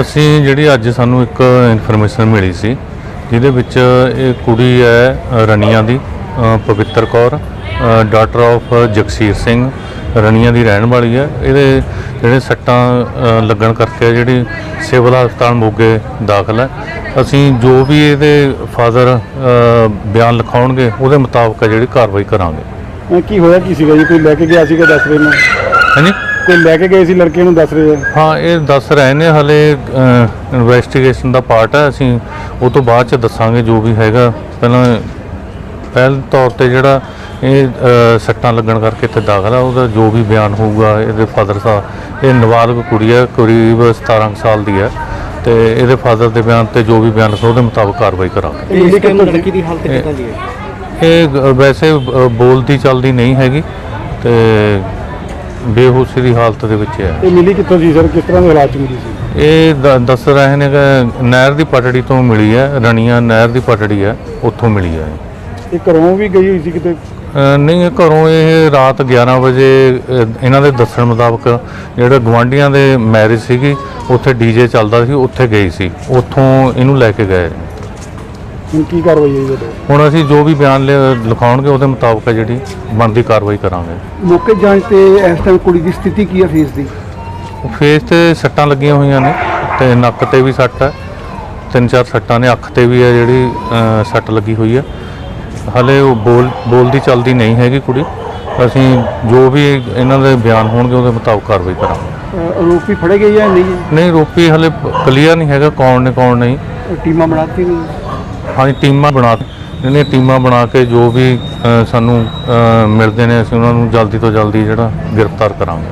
ਅਸੀਂ ਜਿਹੜੀ ਅੱਜ ਸਾਨੂੰ ਇੱਕ ਇਨਫੋਰਮੇਸ਼ਨ ਮਿਲੀ ਸੀ ਜਿਹਦੇ ਵਿੱਚ ਇਹ ਕੁੜੀ ਹੈ ਰਣੀਆਂ ਦੀ ਪਵਿੱਤਰ ਕੌਰ ਡਾਟਰ ਆਫ ਜਗਸੀਰ ਸਿੰਘ ਰਣੀਆਂ ਦੀ ਰਹਿਣ ਵਾਲੀ ਹੈ। ਇਹਦੇ ਜਿਹੜੇ ਸੱਟਾਂ ਲੱਗਣ ਕਰਕੇ ਜਿਹੜੀ ਸਿਵਲ ਹਸਪਤਾਲ ਮੋਗੇ ਦਾਖਲ ਹੈ। ਅਸੀਂ ਜੋ ਵੀ ਇਹਦੇ ਫਾਦਰ ਬਿਆਨ ਲਿਖਾਉਣਗੇ ਉਹਦੇ ਮੁਤਾਬਕ ਜਿਹੜੀ ਕਾਰਵਾਈ ਕਰਾਂਗੇ। ਕੀ ਹੋਇਆ ਕੀ ਸੀਗਾ ਜੀ? ਕੋਈ ਲੈ ਕੇ ਗਿਆ ਸੀਗਾ ਦੱਸ ਰਹੇ ਨੇ ਹਾਂਜੀ? ਕੋਈ ਲੈ ਕੇ ਗਏ ਸੀ ਲੜਕੇ ਨੂੰ ਦੱਸ ਰਹੇ ਆ? ਹਾਂ ਇਹ ਦੱਸ ਰਹੇ ਨੇ ਹਲੇ ਇਨਵੈਸਟੀਗੇਸ਼ਨ ਦਾ ਪਾਰਟ ਹੈ ਅਸੀਂ ਉਹ ਤੋਂ ਬਾਅਦ ਚ ਦੱਸਾਂਗੇ ਜੋ ਵੀ ਹੈਗਾ। ਪਹਿਲਾਂ ਪਹਿਲ ਤੌਰ ਤੇ ਜਿਹੜਾ ਇਹ ਸੱਟਾਂ ਲੱਗਣ ਕਰਕੇ ਇੱਥੇ ਦਾਖਲ ਆ ਉਹਦਾ ਜੋ ਵੀ ਬਿਆਨ ਹੋਊਗਾ ਇਹਦੇ ਫਾਦਰ ਸਾਹਿਬ ਇਹ ਨਾਬਾਲਗ ਕੁੜੀ ਹੈ ਕਰੀਬ 17 ਕੁ ਸਾਲ ਦੀ ਹੈ। ਤੇ ਇਹਦੇ ਫਾਦਰ ਦੇ ਬਿਆਨ ਤੇ ਜੋ ਵੀ ਬਿਆਨ ਲਿਖੋ ਉਹਦੇ ਮੁਤਾਬਕ ਕਾਰਵਾਈ ਕਰਾਂਗੇ। ਇਹ ਇਸ ਟਾਈਮ ਲੜਕੀ ਦੀ ਹਾਲਤ ਕਿੱਦਾਂ ਦੀ ਹੈ? ਇਹ ਵੈਸੇ ਬੋਲਦੀ ਚੱਲਦੀ ਨਹੀਂ ਹੈਗੀ ਤੇ ਬੇਹੋਸ਼ੀ ਦੀ ਹਾਲਤ ਦੇ ਵਿੱਚ ਹੈ। ਇਹ ਮਿਲੀ ਕਿੱਥੋਂ ਸੀ ਸਰ? ਕਿਸ ਤਰ੍ਹਾਂ ਦੇ ਹਾਲਾਤ ਚ ਮਿਲੀ ਸੀ? ਇਹ ਦ- ਦੱਸ ਰਹੇ ਨੇ ਕਿ ਨਹਿਰ ਦੀ ਪਟੜੀ ਤੋਂ ਮਿਲੀ ਹੈ ਰਣੀਆਂ ਨਹਿਰ ਦੀ ਪਟੜੀ ਹੈ ਉੱਥੋਂ ਮਿਲੀ ਹੈ ਇਹ। ਘਰੋਂ ਵੀ ਗਈ ਹੋਈ ਸੀ ਕਿਤੇ? ਅ, ਨਹੀਂ ਇਹ ਘਰੋਂ ਇਹ ਰਾਤ 11 ਵਜੇ ਅ, ਇਹਨਾਂ ਦੇ ਦੱਸਣ ਮੁਤਾਬਕ ਜਿਹੜੇ ਗਵਾਂਢੀਆਂ ਦੇ ਮੈਰਿਜ ਸੀਗੀ ਉੱਥੇ ਡੀਜੇ ਚੱਲਦਾ ਸੀ ਉੱਥੇ ਗਈ ਸੀ। ਉੱਥੋਂ ਇਹਨੂੰ ਲੈ ਕੇ ਗਏ। ਹੁਣ ਕੀ ਕਾਰਵਾਈ ਹੋਈ ਉਹਦੇ ਹੁਣ ਅਸੀਂ ਜੋ ਵੀ ਬਿਆਨ ਲਿ- ਲਿਖਾਉਣਗੇ ਉਹਦੇ ਮੁਤਾਬਕ ਜਿਹੜੀ ਬਣਦੀ ਕਾਰਵਾਈ ਕਰਾਂਗੇ। ਮੌਕੇ ਜਾਂਚ ਤੇ ਇਸ ਟਾਈਮ ਕੁੜੀ ਦੀ ਸਥਿਤੀ ਕੀ ਹੈ ਫੇਸ ਦੀ? ਫੇਸ ਤੇ ਸੱਟਾਂ ਲੱਗੀਆਂ ਹੋਈਆਂ ਨੇ ਤੇ ਨੱਕ ਤੇ ਵੀ ਸੱਟ ਹੈ। ਤਿੰਨ ਚਾਰ ਸੱਟਾਂ ਨੇ ਅੱਖ ਤੇ ਵੀ ਹੈ ਜਿਹੜੀ ਸੱਟ ਲੱਗੀ ਹੋਈ ਹੈ। ਹਲੇ ਉਹ ਬੋਲ ਬੋਲਦੀ ਚੱਲਦੀ ਨਹੀਂ ਹੈਗੀ ਕੁੜੀ। ਅਸੀਂ ਜੋ ਵੀ ਇਹਨਾਂ ਦੇ ਬਿਆਨ ਹੋਣਗੇ ਉਹਦੇ ਮੁਤਾਬਕ ਕਾਰਵਾਈ ਕਰਾਂਗੇ। ਆਰੋਪੀ ਫੜੇ ਗਏ ਜਾਂ ਨਹੀਂ? ਨਹੀਂ ਰੋਪੀ ਹਲੇ ਕਲੀਅਰ ਨਹੀਂ ਹੈਗਾ ਕੌਣ ਨੇ ਕੌਣ ਨਹੀਂ। ਟੀਮਾਂ ਬਣਾਤੀ ਨਹੀਂ ਹਾਂਜੀ, ਟੀਮਾਂ ਬਣਾ ਜਿਹੜੀਆਂ ਟੀਮਾਂ ਬਣਾ ਕੇ ਜੋ ਵੀ ਸਾਨੂੰ ਮਿਲਦੇ ਨੇ, ਅਸੀਂ ਉਹਨਾਂ ਨੂੰ ਜਲਦੀ ਤੋਂ ਜਲਦੀ ਜਿਹੜਾ ਗ੍ਰਿਫਤਾਰ ਕਰਾਂਗੇ।